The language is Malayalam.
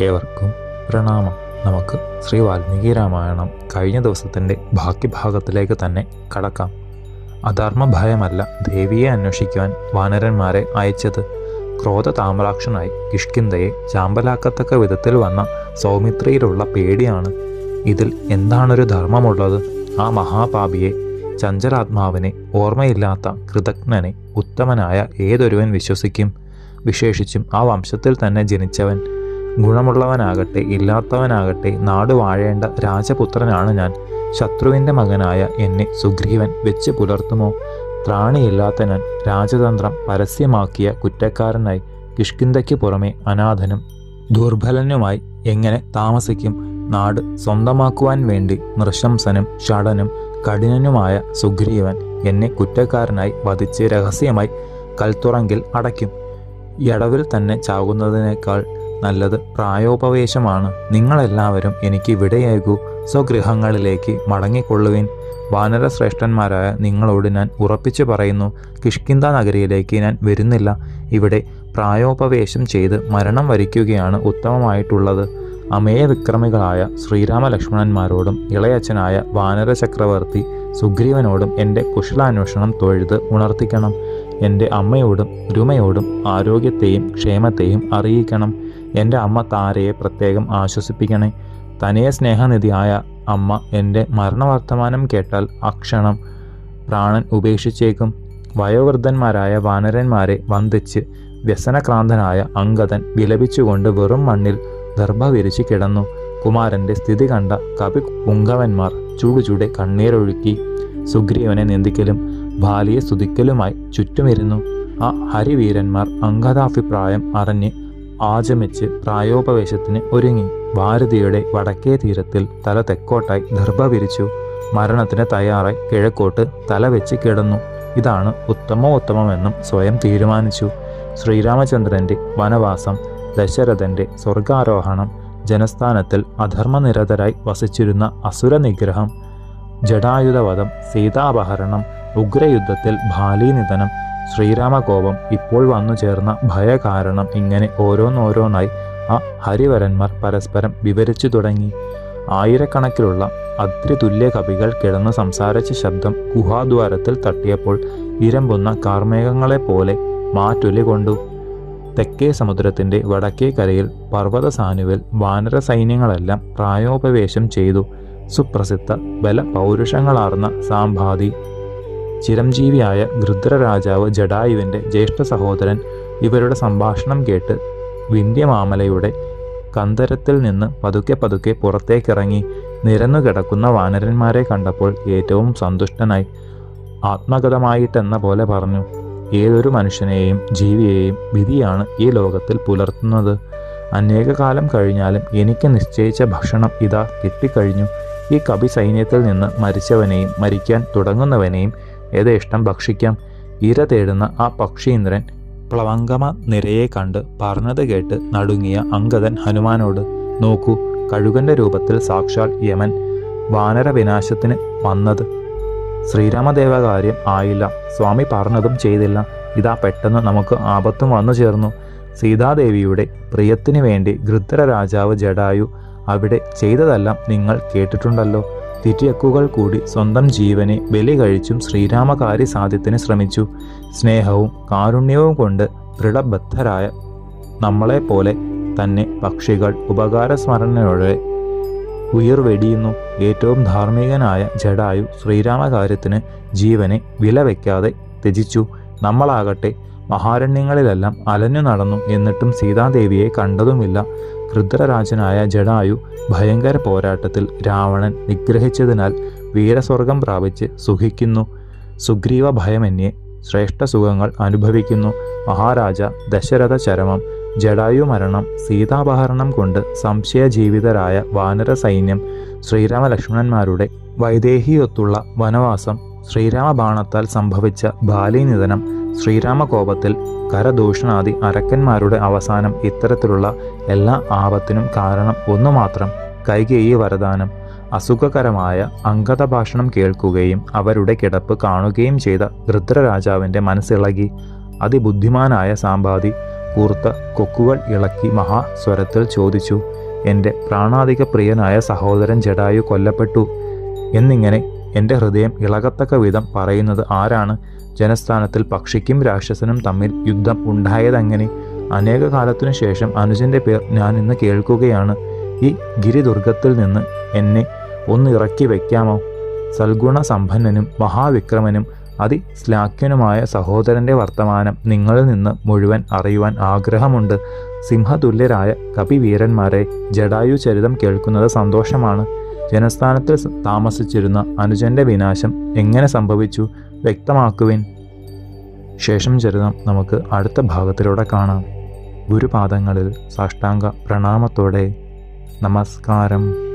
ഏവർക്കും പ്രണാമം. നമുക്ക് ശ്രീ വാൽമീകി രാമായണം കഴിഞ്ഞ ദിവസത്തിന്റെ ബാക്കി ഭാഗത്തിലേക്ക് തന്നെ കടക്കാം. അധർമ്മ ഭയമല്ല ദേവിയെ അന്വേഷിക്കുവാൻ വാനരന്മാരെ അയച്ചത്. ക്രോധ താമ്രാക്ഷനായി കിഷ്കിന്തയെ ചാമ്പലാക്കത്തക്ക വിധത്തിൽ വന്ന സൗമിത്രിയിലുള്ള പേടിയാണ്. ഇതിൽ എന്താണൊരു ധർമ്മമുള്ളത്? ആ മഹാപാപിയെ ചഞ്ചലാത്മാവിനെ ഓർമ്മയില്ലാത്ത കൃതജ്ഞനെ ഉത്തമനായ ഏതൊരുവൻ വിശ്വസിക്കും? വിശേഷിച്ചും ആ വംശത്തിൽ തന്നെ ജനിച്ചവൻ. ഗുണമുള്ളവനാകട്ടെ ഇല്ലാത്തവനാകട്ടെ നാട് വാഴേണ്ട രാജപുത്രനാണ് ഞാൻ. ശത്രുവിന്റെ മകനായ എന്നെ സുഗ്രീവൻ വെച്ച് പുലർത്തുമോ? ത്രാണിയില്ലാത്ത ഞാൻ രാജതന്ത്രം പരസ്യമാക്കിയ കുറ്റക്കാരനായി കിഷ്കിന്തയ്ക്ക് പുറമെ അനാഥനും ദുർബലനുമായി എങ്ങനെ താമസിക്കും? നാട് സ്വന്തമാക്കുവാൻ വേണ്ടി നൃശംസനും ഷടനും കഠിനനുമായ സുഗ്രീവൻ എന്നെ കുറ്റക്കാരനായി വധിച്ച് രഹസ്യമായി കൽത്തുറങ്കിൽ അടയ്ക്കും. യടവിൽ തന്നെ ചാകുന്നതിനേക്കാൾ നല്ലത് പ്രായോപവേശമാണ്. നിങ്ങളെല്ലാവരും എനിക്ക് വിടയേകൂ. സ്വഗൃഹങ്ങളിലേക്ക് മടങ്ങിക്കൊള്ളുവിൻ. വാനരശ്രേഷ്ഠന്മാരായ നിങ്ങളോട് ഞാൻ ഉറപ്പിച്ചു പറയുന്നു. കിഷ്കിന്ത നഗരിയിലേക്ക് ഞാൻ വരുന്നില്ല. ഇവിടെ പ്രായോപവേശം ചെയ്ത് മരണം വരിക്കുകയാണ് ഉത്തമമായിട്ടുള്ളത്. അമേയ വിക്രമികളായ ശ്രീരാമലക്ഷ്മണന്മാരോടും ഇളയച്ചനായ വാനര ചക്രവർത്തി സുഗ്രീവനോടും എന്റെ കുശലാന്വേഷണം തൊഴുത് ഉണർത്തിക്കണം. എന്റെ അമ്മയോടും രുമയോടും ആരോഗ്യത്തെയും ക്ഷേമത്തെയും അറിയിക്കണം. എന്റെ അമ്മ താരയെ പ്രത്യേകം ആശ്വസിപ്പിക്കണേ. തനിയ സ്നേഹനിധിയായ അമ്മ എന്റെ മരണവർത്തമാനം കേട്ടാൽ അക്ഷണം. പ്രാണൻ ഉപേക്ഷിച്ചേക്കും. വയോവൃദ്ധന്മാരായ വാനരന്മാരെ വന്ദിച്ച് വ്യസനക്രാന്തനായ അങ്കദൻ വിലപിച്ചുകൊണ്ട് വെറും മണ്ണിൽ ദർഭ വിരിച്ച് കിടന്നു. കുമാരന്റെ സ്ഥിതി കണ്ട കവി പുങ്കവന്മാർ ചൂടുചൂടെ കണ്ണീരൊഴുക്കി. സുഗ്രീവനെ നിന്ദിക്കലും ബാലിയെ സ്തുതിക്കലുമായി ചുറ്റുമിരുന്നു. ആ ഹരിവീരന്മാർ അംഗതാഭിപ്രായം അറിഞ്ഞ് ആചമിച്ച് പ്രായോപവേശത്തിന് ഒരുങ്ങി. ഭാരതിയുടെ വടക്കേ തീരത്തിൽ തല തെക്കോട്ടായി ദർഭ വിരിച്ചു. മരണത്തിന് തയ്യാറായി കിഴക്കോട്ട് തല വെച്ച് കിടന്നു. ഇതാണ് ഉത്തമോത്തമമെന്നും സ്വയം തീരുമാനിച്ചു. ശ്രീരാമചന്ദ്രന്റെ വനവാസം ദശരഥന്റെ സ്വർഗാരോഹണം ജനസ്ഥാനത്തിൽ അധർമ്മനിരതരായി വസിച്ചിരുന്ന അസുരനിഗ്രഹം ജടായുധവധം സീതാപഹരണം ഉഗ്രയുദ്ധത്തിൽ ഭാലീനിധനം ശ്രീരാമകോപം ഇപ്പോൾ വന്നു ചേർന്ന ഭയകാരണം ഇങ്ങനെ ഓരോന്നോരോന്നായി ആ ഹരിവരന്മാർ പരസ്പരം വിവരിച്ചു തുടങ്ങി. ആയിരക്കണക്കിലുള്ള അത്രിതുല്യ കവികൾ കിടന്ന് സംസാരിച്ച ശബ്ദം ഗുഹാദ്വാരത്തിൽ തട്ടിയപ്പോൾ ഇരമ്പുന്ന കാർമേഘങ്ങളെപ്പോലെ മാറ്റൊലി കൊണ്ടു. തെക്കേ സമുദ്രത്തിന്റെ വടക്കേ കരയിൽ പർവത സാനുവിൽ വാനര സൈന്യങ്ങളെല്ലാം പ്രായോപവേശം ചെയ്തു. സുപ്രസിദ്ധ ബല പൗരുഷങ്ങളാർന്ന സാമ്പാതി ചിരഞ്ജീവിയായ ഗൃദ്രരാജാവ് ജഡായുവിന്റെ ജ്യേഷ്ഠ സഹോദരൻ ഇവരുടെ സംഭാഷണം കേട്ട് വിന്ധ്യമാമലയുടെ കന്തരത്തിൽ നിന്ന് പതുക്കെ പതുക്കെ പുറത്തേക്കിറങ്ങി നിരന്നുകിടക്കുന്ന വാനരന്മാരെ കണ്ടപ്പോൾ ഏറ്റവും സന്തുഷ്ടനായി ആത്മഗതമായിട്ടെന്ന പോലെ പറഞ്ഞു ഏതൊരു മനുഷ്യനെയും ജീവിയെയും വിധിയാണ് ഈ ലോകത്തിൽ പുലർത്തുന്നത്. അനേകകാലം കഴിഞ്ഞാലും എനിക്ക് നിശ്ചയിച്ച ഭക്ഷണം ഇതാ കിട്ടിക്കഴിഞ്ഞു. ഈ കവി സൈന്യത്തിൽ നിന്ന് മരിച്ചവനെയും മരിക്കാൻ തുടങ്ങുന്നവനെയും യഥേഷ്ടം ഭക്ഷിക്കാം. ഇര തേടുന്ന ആ പക്ഷീന്ദ്രൻ പ്ലവങ്കമ നിരയെ കണ്ട് പറഞ്ഞത് കേട്ട് നടുങ്ങിയ അങ്കദൻ ഹനുമാനോട് നോക്കൂ കഴുകന്റെ രൂപത്തിൽ സാക്ഷാൽ യമൻ വാനര വിനാശത്തിന് വന്നത്. ശ്രീരാമദേവകാര്യം ആയില്ല സ്വാമി പറഞ്ഞതും ചെയ്തില്ല. ഇതാ പെട്ടെന്ന് നമുക്ക് ആപത്തും വന്നു ചേർന്നു. സീതാദേവിയുടെ പ്രിയത്തിനു വേണ്ടി ഗൃദ്ധര രാജാവ് ജഡായു അവിടെ ചെയ്തതെല്ലാം നിങ്ങൾ കേട്ടിട്ടുണ്ടല്ലോ. തിരിയക്കുകൾ കൂടി സ്വന്തം ജീവനെ ബലി കഴിച്ചും ശ്രീരാമകാരി സാധ്യത്തിന് ശ്രമിച്ചു. സ്നേഹവും കാരുണ്യവും കൊണ്ട് ദൃഢബദ്ധരായ നമ്മളെപ്പോലെ തന്നെ പക്ഷികൾ ഉപകാരസ്മരണയോടെ ഉയർവെടിയുന്നു. ഏറ്റവും ധാർമ്മികനായ ജഡായു ശ്രീരാമകാര്യത്തിന് ജീവനെ വില വയ്ക്കാതെ ത്യജിച്ചു. നമ്മളാകട്ടെ മഹാരണ്യങ്ങളിലെല്ലാം അലഞ്ഞു നടന്നു എന്നിട്ടും സീതാദേവിയെ കണ്ടതുമില്ല. രുദ്രരാജനായ ജഡായു ഭയങ്കര പോരാട്ടത്തിൽ രാവണൻ നിഗ്രഹിച്ചതിനാൽ വീരസ്വർഗം പ്രാപിച്ച് സുഖിക്കുന്നു. സുഗ്രീവ ഭയമന്യേ ശ്രേഷ്ഠ സുഖങ്ങൾ അനുഭവിക്കുന്നു. മഹാരാജ ദശരഥ ചരമം ജഡായു മരണം സീതാപഹരണം കൊണ്ട് സംശയജീവിതരായ വാനര സൈന്യം ശ്രീരാമലക്ഷ്മണന്മാരുടെ വൈദേഹിയൊത്തുള്ള വനവാസം ശ്രീരാമ ബാണത്താൽ സംഭവിച്ച ബാലിനിധനം ശ്രീരാമകോപത്തിൽ കരദൂഷണാദി അരക്കന്മാരുടെ അവസാനം ഇത്തരത്തിലുള്ള എല്ലാ ആപത്തിനും കാരണം ഒന്നു മാത്രം കൈകേയി വരദാനം. അസുഖകരമായ അംഗത ഭാഷണം കേൾക്കുകയും അവരുടെ കിടപ്പ് കാണുകയും ചെയ്ത രുദ്രരാജാവിന്റെ മനസ്സിളകി. അതിബുദ്ധിമാനായ സാമ്പാതി കൂർത്ത കൊക്കുകൾ ഇളക്കി മഹാസ്വരത്തിൽ ചോദിച്ചു എന്റെ പ്രാണാധിക പ്രിയനായ സഹോദരൻ ജഡായു കൊല്ലപ്പെട്ടു. എന്നിങ്ങനെ എന്റെ ഹൃദയം ഇളകത്തക്ക വിധം പറയുന്നത് ആരാണ്? ജനസ്ഥാനത്തിൽ പക്ഷിക്കും രാക്ഷസനും തമ്മിൽ യുദ്ധം ഉണ്ടായതങ്ങനെ? അനേക കാലത്തിനു ശേഷം അനുജന്റെ പേർ ഞാൻ ഇന്ന് കേൾക്കുകയാണ്. ഈ ഗിരിദുർഗത്തിൽ നിന്ന് എന്നെ ഒന്ന് ഇറക്കി വയ്ക്കാമോ സൽഗുണ സമ്പന്നനും മഹാവിക്രമനും അതിശ്ലാഖ്യനുമായ സഹോദരന്റെ വർത്തമാനം നിങ്ങളിൽ നിന്ന് മുഴുവൻ അറിയുവാൻ ആഗ്രഹമുണ്ട്. സിംഹതുല്യരായ കപിവീരന്മാരെ ജഡായു ചരിതം കേൾക്കുന്നത് സന്തോഷമാണ്. ജനസ്ഥാനത്തിൽ താമസിച്ചിരുന്ന അനുജന്റെ വിനാശം എങ്ങനെ സംഭവിച്ചു വ്യക്തമാക്കുവിൻ. ശേഷം ചരിതം നമുക്ക് അടുത്ത ഭാഗത്തിലൂടെ കാണാം. ഗുരുപാദങ്ങളിൽ സാഷ്ടാംഗ പ്രണാമത്തോടെ. നമസ്കാരം.